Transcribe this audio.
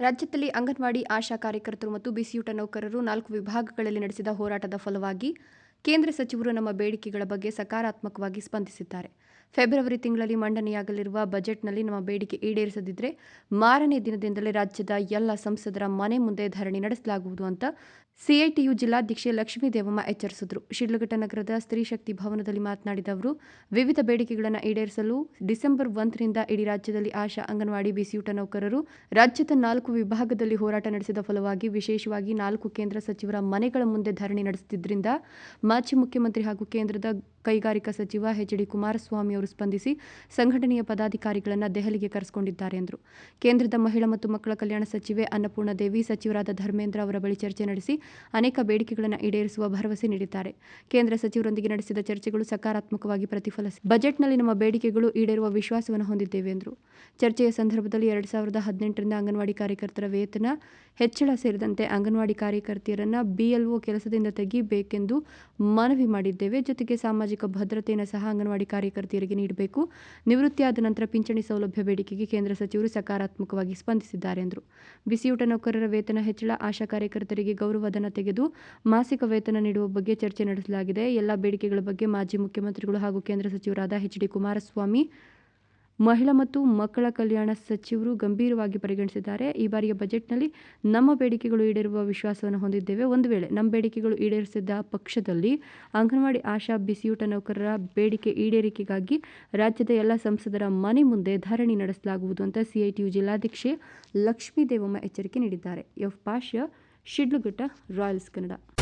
ರಾಜ್ಯದಲ್ಲಿ ಅಂಗನವಾಡಿ ಆಶಾ ಕಾರ್ಯಕರ್ತರು ಮತ್ತು ಬಿಸಿಯೂಟ ನೌಕರರು ನಾಲ್ಕು ವಿಭಾಗಗಳಲ್ಲಿ ನಡೆಸಿದ ಹೋರಾಟದ ಫಲವಾಗಿ ಕೇಂದ್ರ ಸಚಿವರು ನಮ್ಮ ಬೇಡಿಕೆಗಳ ಬಗ್ಗೆ ಸಕಾರಾತ್ಮಕವಾಗಿ ಸ್ಪಂದಿಸಿದ್ದಾರೆ. ಫೆಬ್ರವರಿ ತಿಂಗಳಲ್ಲಿ ಮಂಡನೆಯಾಗಲಿರುವ ಬಜೆಟ್ನಲ್ಲಿ ನಮ್ಮ ಬೇಡಿಕೆ ಈಡೇರಿಸದಿದ್ದರೆ ಮಾರನೇ ದಿನದಿಂದಲೇ ರಾಜ್ಯದ ಎಲ್ಲ ಸಂಸದರ ಮನೆ ಮುಂದೆ ಧರಣಿ ನಡೆಸಲಾಗುವುದು ಅಂತ ಸಿಐಟಿಯು ಜಿಲ್ಲಾಧ್ಯಕ್ಷೆ ಲಕ್ಷ್ಮೀ ದೇವಮ್ಮ ಎಚ್ಚರಿಸಿದರು. ಶಿಡ್ಲಘಟ್ಟ ನಗರದ ಸ್ತ್ರೀ ಶಕ್ತಿ ಭವನದಲ್ಲಿ ಮಾತನಾಡಿದ ಅವರು, ವಿವಿಧ ಬೇಡಿಕೆಗಳನ್ನು ಈಡೇರಿಸಲು ಡಿಸೆಂಬರ್ ಒಂದರಿಂದ ಇಡೀ ರಾಜ್ಯದಲ್ಲಿ ಆಶಾ ಅಂಗನವಾಡಿ ಬಿಸಿಯೂಟ ನೌಕರರು ರಾಜ್ಯದ ನಾಲ್ಕು ವಿಭಾಗದಲ್ಲಿ ಹೋರಾಟ ನಡೆಸಿದ ಫಲವಾಗಿ ವಿಶೇಷವಾಗಿ ನಾಲ್ಕು ಕೇಂದ್ರ ಸಚಿವರ ಮನೆಗಳ ಮುಂದೆ ಧರಣಿ ನಡೆಸುತ್ತಿದ್ದರಿಂದ ಮಾಜಿ ಮುಖ್ಯಮಂತ್ರಿ ಹಾಗೂ ಕೇಂದ್ರದ ಕೈಗಾರಿಕಾ ಸಚಿವ ಎಚ್ ಡಿ ಕುಮಾರಸ್ವಾಮಿ ಅವರು ಸ್ಪಂದಿಸಿ ಸಂಘಟನೆಯ ಪದಾಧಿಕಾರಿಗಳನ್ನು ದೆಹಲಿಗೆ ಕರೆಸಿಕೊಂಡಿದ್ದಾರೆ ಎಂದರು. ಕೇಂದ್ರದ ಮಹಿಳಾ ಮತ್ತು ಮಕ್ಕಳ ಕಲ್ಯಾಣ ಸಚಿವೆ ಅನ್ನಪೂರ್ಣ ದೇವಿ, ಸಚಿವರಾದ ಧರ್ಮೇಂದ್ರ ಅವರ ಬಳಿ ಚರ್ಚೆ ನಡೆಸಿ ಅನೇಕ ಬೇಡಿಕೆಗಳನ್ನು ಈಡೇರಿಸುವ ಭರವಸೆ ನೀಡಿದ್ದಾರೆ. ಕೇಂದ್ರ ಸಚಿವರೊಂದಿಗೆ ನಡೆಸಿದ ಚರ್ಚೆಗಳು ಸಕಾರಾತ್ಮಕವಾಗಿ ಪ್ರತಿಫಲಿಸಿ ಬಜೆಟ್ನಲ್ಲಿ ನಮ್ಮ ಬೇಡಿಕೆಗಳು ಈಡೇರುವ ವಿಶ್ವಾಸವನ್ನು ಹೊಂದಿದ್ದೇವೆ ಎಂದರು. ಚರ್ಚೆಯ ಸಂದರ್ಭದಲ್ಲಿ ಎರಡು ಸಾವಿರದ ಹದಿನೆಂಟರಿಂದ ಅಂಗನವಾಡಿ ಕಾರ್ಯಕರ್ತರ ವೇತನ ಹೆಚ್ಚಳ ಸೇರಿದಂತೆ ಅಂಗನವಾಡಿ ಕಾರ್ಯಕರ್ತೆಯರನ್ನು ಬಿಎಲ್ಒ ಕೆಲಸದಿಂದ ತೆಗೆಯಬೇಕೆಂದು ಮನವಿ ಮಾಡಿದ್ದೇವೆ. ಜೊತೆಗೆ ಸಾಮಾಜಿಕ ಭದ್ರತೆಯನ್ನು ಸಹ ಅಂಗನವಾಡಿ ಕಾರ್ಯಕರ್ತೆಯರಿಗೆ ನೀಡಬೇಕು. ನಿವೃತ್ತಿಯಾದ ನಂತರ ಪಿಂಚಣಿ ಸೌಲಭ್ಯ ಬೇಡಿಕೆಗೆ ಕೇಂದ್ರ ಸಚಿವರು ಸಕಾರಾತ್ಮಕವಾಗಿ ಸ್ಪಂದಿಸಿದ್ದಾರೆ ಎಂದರು. ಬಿಸಿಯೂಟ ನೌಕರರ ವೇತನ ಹೆಚ್ಚಳ, ಆಶಾ ಕಾರ್ಯಕರ್ತರಿಗೆ ಗೌರವಧನ ತೆಗೆದು ಮಾಸಿಕ ವೇತನ ನೀಡುವ ಬಗ್ಗೆ ಚರ್ಚೆ ನಡೆಸಲಾಗಿದೆ. ಎಲ್ಲ ಬೇಡಿಕೆಗಳ ಬಗ್ಗೆ ಮಾಜಿ ಮುಖ್ಯಮಂತ್ರಿಗಳು ಹಾಗೂ ಕೇಂದ್ರ ಸಚಿವರಾದ ಎಚ್ ಡಿ ಕುಮಾರಸ್ವಾಮಿ ಮಹಿಳಾ ಮತ್ತು ಮಕ್ಕಳ ಕಲ್ಯಾಣ ಸಚಿವರು ಗಂಭೀರವಾಗಿ ಪರಿಗಣಿಸಿದ್ದಾರೆ. ಈ ಬಾರಿಯ ಬಜೆಟ್ನಲ್ಲಿ ನಮ್ಮ ಬೇಡಿಕೆಗಳು ಈಡೇರುವ ವಿಶ್ವಾಸವನ್ನು ಹೊಂದಿದ್ದೇವೆ. ಒಂದು ವೇಳೆ ನಮ್ಮ ಬೇಡಿಕೆಗಳು ಈಡೇರಿಸಿದ್ದ ಪಕ್ಷದಲ್ಲಿ ಅಂಗನವಾಡಿ ಆಶಾ, ಬಿಸಿಯೂಟ ನೌಕರರ ಬೇಡಿಕೆ ಈಡೇರಿಕೆಗಾಗಿ ರಾಜ್ಯದ ಎಲ್ಲ ಸಂಸದರ ಮನೆ ಮುಂದೆ ಧರಣಿ ನಡೆಸಲಾಗುವುದು ಅಂತ ಸಿಐಟಿಯು ಜಿಲ್ಲಾಧ್ಯಕ್ಷೆ ಲಕ್ಷ್ಮೀ ದೇವಮ್ಮ ಎಚ್ಚರಿಕೆ ನೀಡಿದ್ದಾರೆ. ಎಫ್. ಪಾಷ ಶಿಡ್ಲುಘಟ್ಟ, ರಾಯಲ್ಸ್ ಕನ್ನಡ.